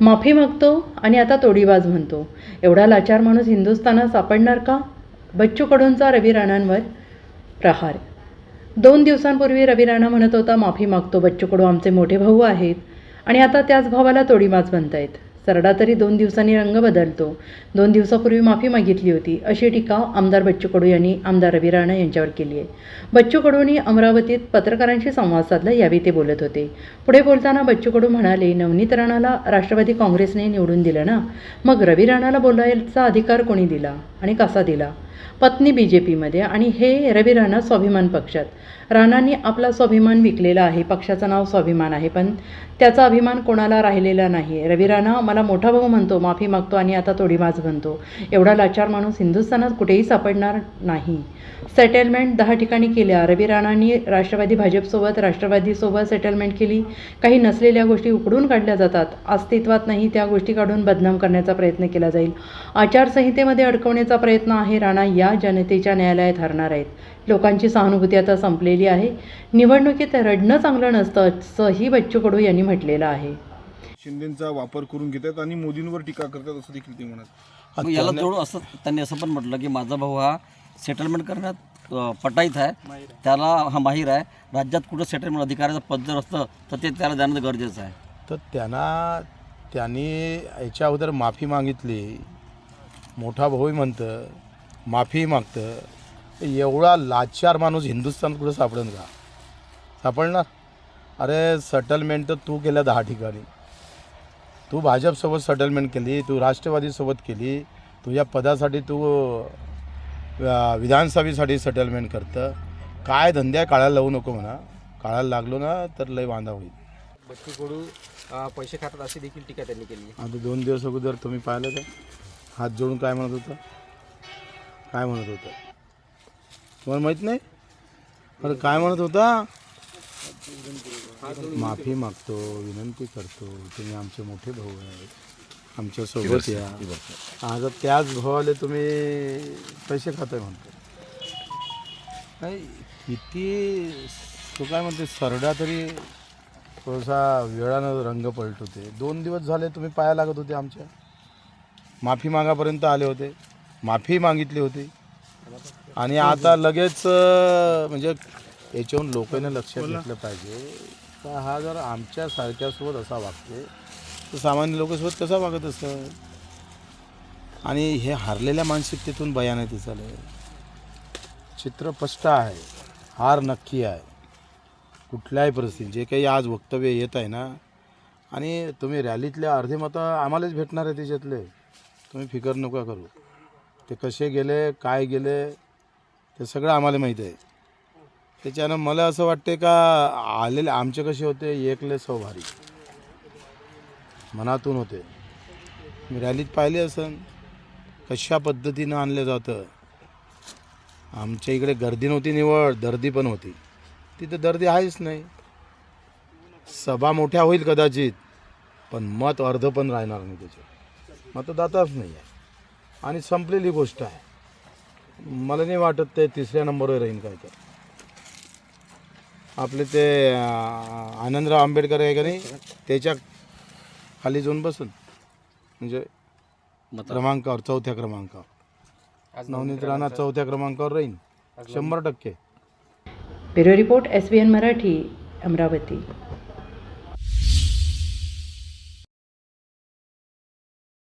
माफी मागतो आणि आता तोडीबाज म्हणतो. एवढा लाचार माणूस हिंदुस्थानात सापडणार का? बच्चूकडूंचा रवी राणांवर प्रहार. दोन दिवसांपूर्वी रवी राणा म्हणत होता माफी मागतो बच्चूकडू आमचे मोठे भाऊ आहेत आणि आता त्याच भावाला तोडीबाज आहेत सरडा तरी दोन दिवसांनी रंग बदलतो. दोन दिवसापूर्वी माफी मागितली होती अशी टीका आमदार बच्चू कडू यांनी आमदार रवी राणा यांच्यावर केली आहे. बच्चू कडूंनी अमरावतीत पत्रकारांशी संवाद साधला यावेळी ते बोलत होते. पुढे बोलताना बच्चू कडू म्हणाले नवनीत राणाला राष्ट्रवादी काँग्रेसने निवडून दिलं ना? मग रवी राणाला बोलायचा अधिकार कोणी दिला आणि कसा दिला? पत्नी बी जे पीमध्ये आणि हे रवी राणा स्वाभिमान पक्षात. राणांनी आपला स्वाभिमान विकलेला आहे पक्षाचं नाव स्वाभिमान आहे पण त्याचा अभिमान कोणाला राहिलेला नाही? रवी राणा मला मोठा भाऊ म्हणतो माफी मागतो आणि आता तोडीबाज बनतो एवढा लाचार माणूस हिंदुस्थानात कुठेही सापडणार नाही. सेटलमेंट दहा ठिकाणी केल्या. रवी राणांनी राष्ट्रवादी भाजपसोबत राष्ट्रवादीसोबत सेटलमेंट केली. काही नसलेल्या गोष्टी उकडून काढल्या जातात. अस्तित्वात नाही त्या गोष्टी काढून बदनाम करण्याचा प्रयत्न केला जाईल. आचारसंहितेमध्ये अडकवण्याचा प्रयत्न आहे. राणा या जनतेच्या न्यायालयात हरणार आहेत. लोकांची सहानुभूती आता संपलेली आहे. निवडणुकीत रडणं चांगलं नसतं असंही बच्चू कडू यांनी म्हटलेलं आहे. शिंदेचा वापर करून घेतात आणि मोदींवर टीका करतात असं देखील ते म्हणत मग याला तेवढं असं त्यांनी असं पण म्हटलं की माझा भाऊ हा सेटलमेंट करण्यात पटाईत आहे. त्याला हा माहीर आहे. राज्यात कुठं सेटलमेंट अधिकाऱ्याचं पद जर असतं तर ते त्याला जाणं गरजेचं आहे. तर त्यांना त्यांनी याच्या अगोदर माफी मागितली. मोठा भाऊ म्हणतं माफी मागतं. एवढा लाचार माणूस हिंदुस्थान कुठं सापडेल का? सापडणार? अरे सटलमेंट तर तू केल्या दहा ठिकाणी. तू भाजपसोबत सटलमेंट केली तू राष्ट्रवादीसोबत केली तुझ्या पदासाठी तू विधानसभेसाठी सटलमेंट करतं. काय धंद्या काढायला लावू नको म्हणा. काढायला लागलो ना तर लय वांदा होईल. बच्चू कडू पैसे खातात अशी देखील टीका त्यांनी केली. आता दोन दिवस अगोदर तुम्ही पाहिलं का? हात जोडून काय म्हणत होता? काय म्हणत होता? तुम्हाला माहीत नाही? अरे काय म्हणत होता? माफी मागतो विनंती करतो. तुम्ही आमचे मोठे भाऊ आहेत आमच्यासोबत या. आता त्याच भावाले तुम्ही पैसे खाताय म्हणतो. नाही किती तो काय म्हणते सरडा तरी थोडासा वेळानं रंग पलटवते दोन दिवस झाले तुम्ही पाया लागत होते आमच्या. माफी मागापर्यंत आले होते. माफी मागितली होती. आणि आता लगेच म्हणजे याच्याहून लोकांनी लक्षात घेतलं पाहिजे. का हा जर आमच्या सारख्यासोबत असा वागते तर सामान्य लोकांसोबत कसा वागत असत आणि हे हारलेल्या मानसिकतेतून बयान आहे चालू चित्र स्पष्ट आहे. हार नक्की आहे. कुठल्याही परिस्थितीत जे काही आज वक्तव्य येत आहे ना आणि तुम्ही रॅलीतले अर्धे मतं आम्हालाच भेटणार आहे त्याच्यातले. तुम्ही फिकर नका करू. ते कसे गेले काय गेले ते सगळं आम्हाला माहीत आहे. त्याच्यानं मला असं वाटते का आलेले आमचे कसे होते एकले सौ भारी मनातून होते. मी रॅलीत पाहिले असन कशा पद्धतीनं आणलं जातं. आमच्या इकडे गर्दी नव्हती निवड दर्दी पण होती. तिथं दर्दी आहेच नाही. सभा मोठ्या होईल कदाचित पण मत अर्ध पण राहणार नाही त्याच्यात. मतदाताच नाही आहे. आणि संपलेली गोष्ट आहे. मला नाही वाटत ते तिसऱ्या नंबरवर राहील काय तर. आपले ते आनंदराव आंबेडकर आहे का नाही त्याच्याखाली जाऊन बसून म्हणजे क्रमांकावर चौथ्या क्रमांकावर. नवनीत राणा चौथ्या क्रमांकावर राहील शंभर टक्के. Bureau report S B N Marathi Amravati.